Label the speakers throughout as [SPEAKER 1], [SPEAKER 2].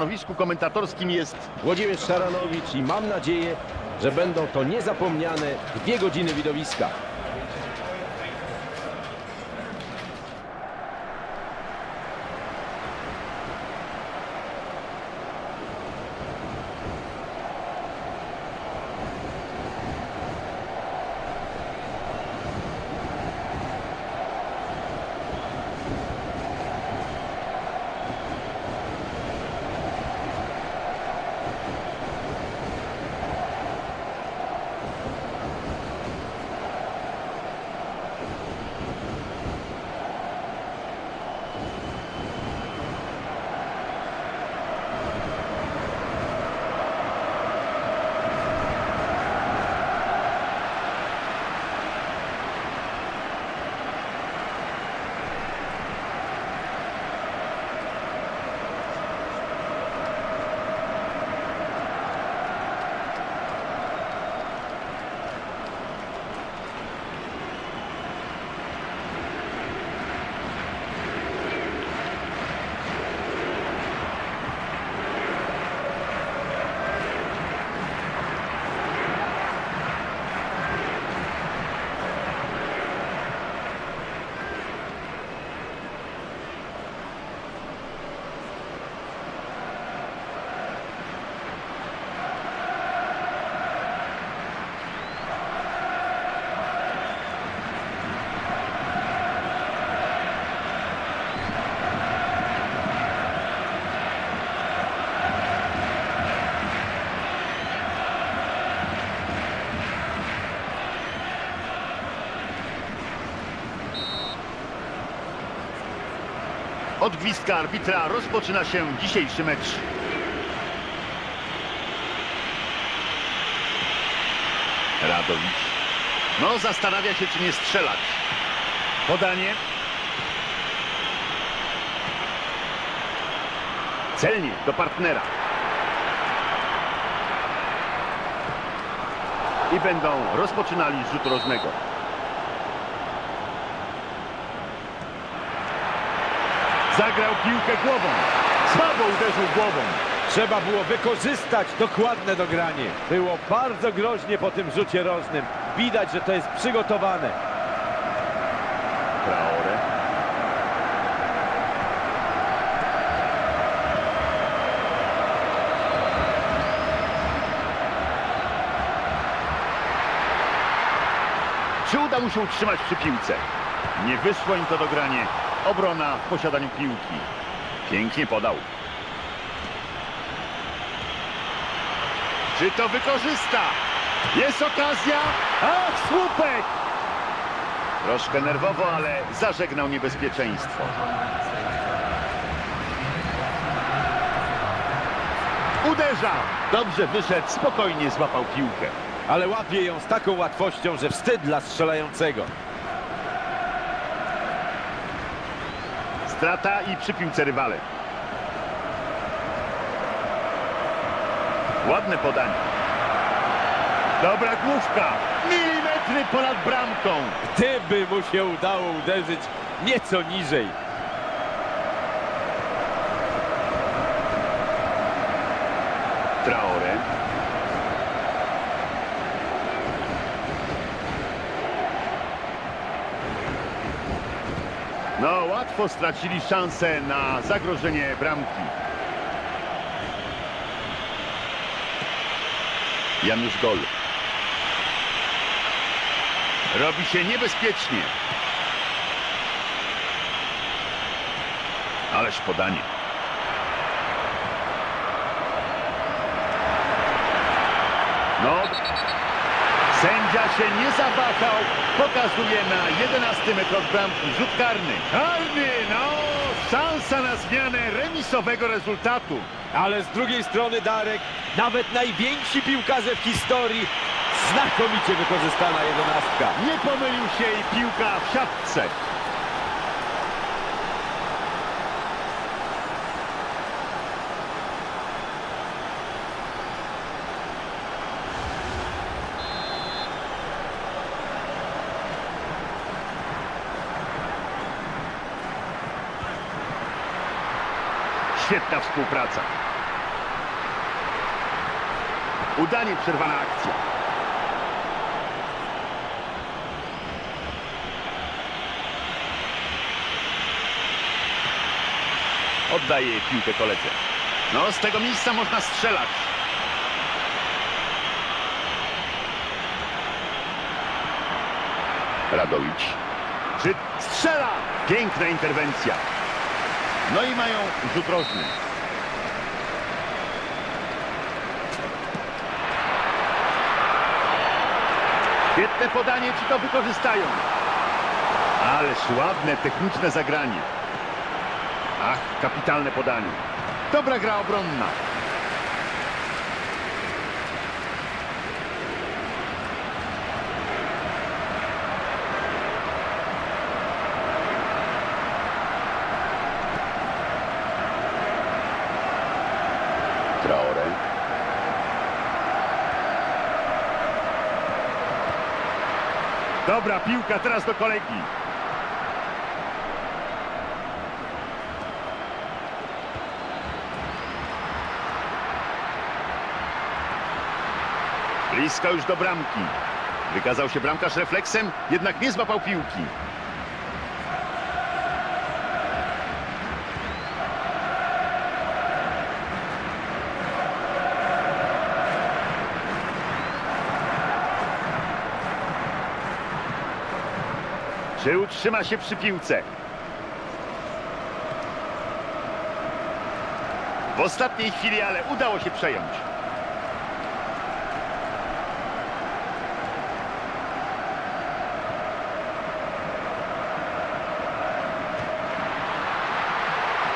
[SPEAKER 1] stanowisku komentatorskim jest
[SPEAKER 2] Włodzimierz Szaranowicz i mam nadzieję, że będą to niezapomniane dwie godziny widowiska.
[SPEAKER 1] Od gwizdka arbitra rozpoczyna się dzisiejszy mecz. Radowicz. No, zastanawia się, czy nie strzelać. Podanie. Celnie do partnera. I będą rozpoczynali z rzutu rożnego. Zagrał piłkę głową. Słabo uderzył głową.
[SPEAKER 2] Trzeba było wykorzystać dokładne dogranie. Było bardzo groźnie po tym rzucie rożnym. Widać, że to jest przygotowane.
[SPEAKER 1] Traore. Czy uda mu się utrzymać przy piłce? Nie wyszło im to dogranie. Obrona w posiadaniu piłki. Pięknie podał. Czy to wykorzysta? Jest okazja. Ach, słupek! Troszkę nerwowo, ale zażegnał niebezpieczeństwo. Uderza! Dobrze wyszedł, spokojnie złapał piłkę.
[SPEAKER 2] Ale łapie ją z taką łatwością, że wstyd dla strzelającego.
[SPEAKER 1] Strata i przy piłce rywale. Ładne podanie. Dobra główka. Milimetry ponad bramką.
[SPEAKER 2] Gdyby mu się udało uderzyć nieco niżej.
[SPEAKER 1] Traore. No, łatwo stracili szansę na zagrożenie bramki. Janusz Gol. Robi się niebezpiecznie. Ależ podanie. No, sędzia się nie zawahał. Pokazuje na 11 metr od bramki. Rzut karny. Karny, no, szansa na zmianę remisowego rezultatu.
[SPEAKER 2] Ale z drugiej strony Darek, nawet najwięksi piłkarze w historii, znakomicie wykorzystana jedenastka.
[SPEAKER 1] Nie pomylił się i piłka w siatce. Świetna współpraca. Udanie przerwana akcja. Oddaje piłkę koledze. No, z tego miejsca można strzelać. Radowicz. Czy strzela? Piękna interwencja. No i mają rzut rożny. Świetne podanie, czy to wykorzystają? Ależ ładne, techniczne zagranie. Ach, kapitalne podanie. Dobra gra obronna. Traore. Dobra piłka, teraz do kolegi. Blisko już do bramki. Wykazał się bramkarz refleksem, jednak nie złapał piłki. Czy utrzyma się przy piłce? W ostatniej chwili, ale udało się przejąć.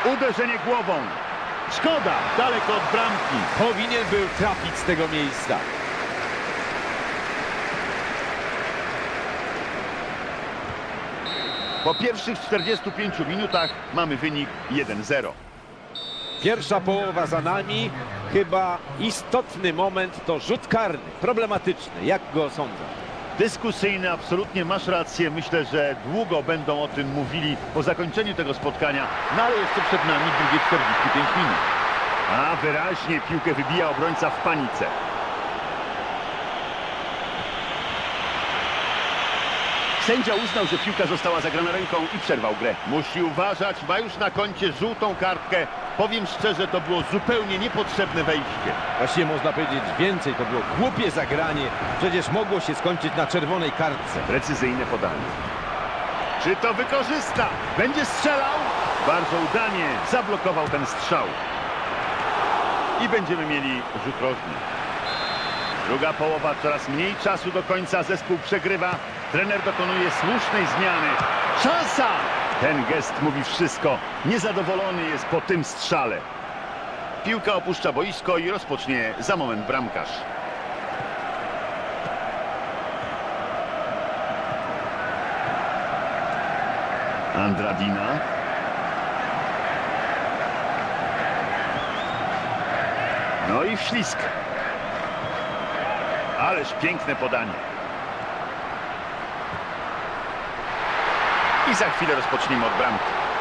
[SPEAKER 1] Uderzenie głową. Szkoda, daleko od bramki.
[SPEAKER 2] Powinien był trafić z tego miejsca.
[SPEAKER 1] Po pierwszych 45 minutach mamy wynik 1-0.
[SPEAKER 2] Pierwsza połowa za nami. Chyba istotny moment to rzut karny. Problematyczny. Jak go sądzę?
[SPEAKER 1] Dyskusyjny, absolutnie masz rację. Myślę, że długo będą o tym mówili po zakończeniu tego spotkania, no ale jeszcze przed nami drugie 45 minut. A wyraźnie piłkę wybija obrońca w panice. Sędzia uznał, że piłka została zagrana ręką i przerwał grę. Musi uważać, ma już na koncie żółtą kartkę. Powiem szczerze, to było zupełnie niepotrzebne wejście.
[SPEAKER 2] Właściwie można powiedzieć więcej. To było głupie zagranie. Przecież mogło się skończyć na czerwonej kartce.
[SPEAKER 1] Precyzyjne podanie. Czy to wykorzysta? Będzie strzelał? Bardzo udanie zablokował ten strzał. I będziemy mieli rzut rożny. Druga połowa, coraz mniej czasu do końca. Zespół przegrywa. Trener dokonuje słusznej zmiany. Szansa! Ten gest mówi wszystko. Niezadowolony jest po tym strzale. Piłka opuszcza boisko i rozpocznie za moment bramkarz. Andradina. No i wślizg. Ależ piękne podanie. I za chwilę rozpoczniemy od bramki.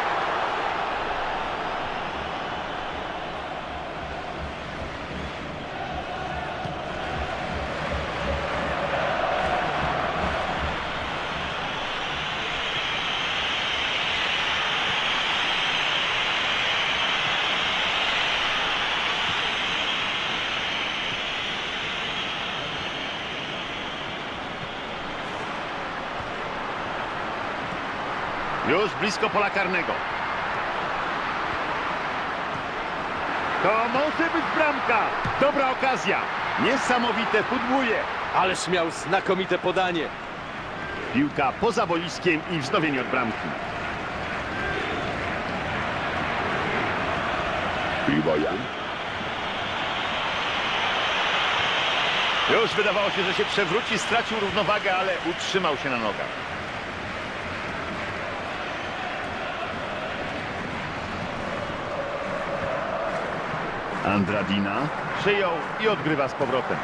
[SPEAKER 1] Już blisko pola karnego. To może być bramka. Dobra okazja. Niesamowite pudłuje.
[SPEAKER 2] Ależ miał znakomite podanie.
[SPEAKER 1] Piłka poza boiskiem i wznowienie od bramki. Bojan. Już wydawało się, że się przewróci, stracił równowagę, ale utrzymał się na nogach. Andradina przyjął i odgrywa z powrotem.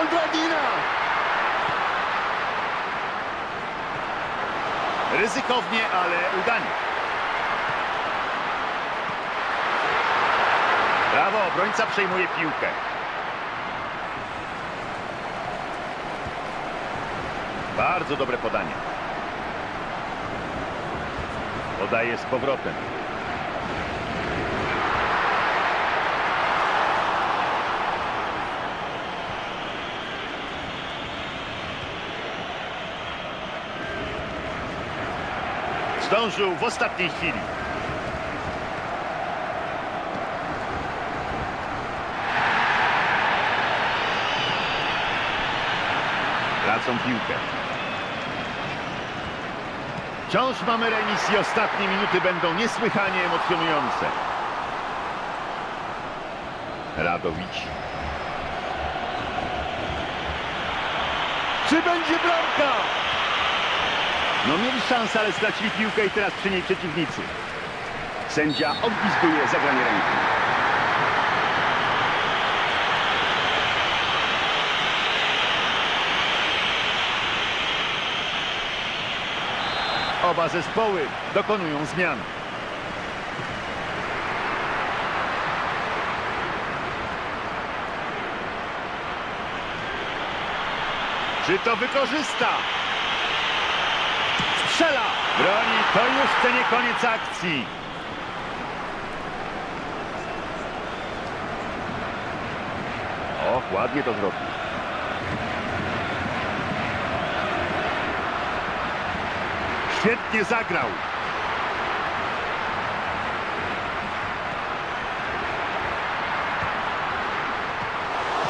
[SPEAKER 1] Andradina! Ryzykownie, ale udanie. Brawo, obrońca przejmuje piłkę. Bardzo dobre podanie. Podaje z powrotem. Zdążył w ostatniej chwili. Tracą piłkę. Wciąż mamy remis i ostatnie minuty będą niesłychanie emocjonujące. Radowicz. Czy będzie bramka? No mieli szansę, ale stracili piłkę i teraz przy niej przeciwnicy. Sędzia odgwizduje zagranie ręki. Oba zespoły dokonują zmian. Czy to wykorzysta? Strzela! Broni, to to nie koniec akcji. Och, ładnie to zrobił. Świetnie zagrał.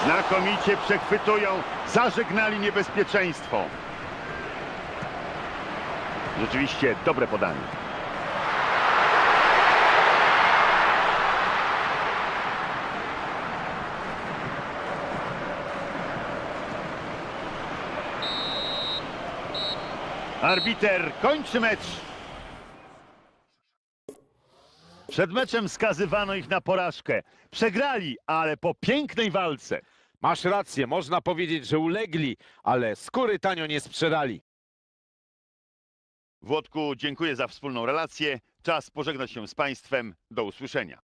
[SPEAKER 1] Znakomicie przechwytują, zażegnali niebezpieczeństwo. Rzeczywiście dobre podanie. Arbiter kończy mecz. Przed meczem skazywano ich na porażkę. Przegrali, ale po pięknej walce.
[SPEAKER 2] Masz rację, można powiedzieć, że ulegli, ale skóry tanio nie sprzedali.
[SPEAKER 1] Włodku, dziękuję za wspólną relację. Czas pożegnać się z Państwem. Do usłyszenia.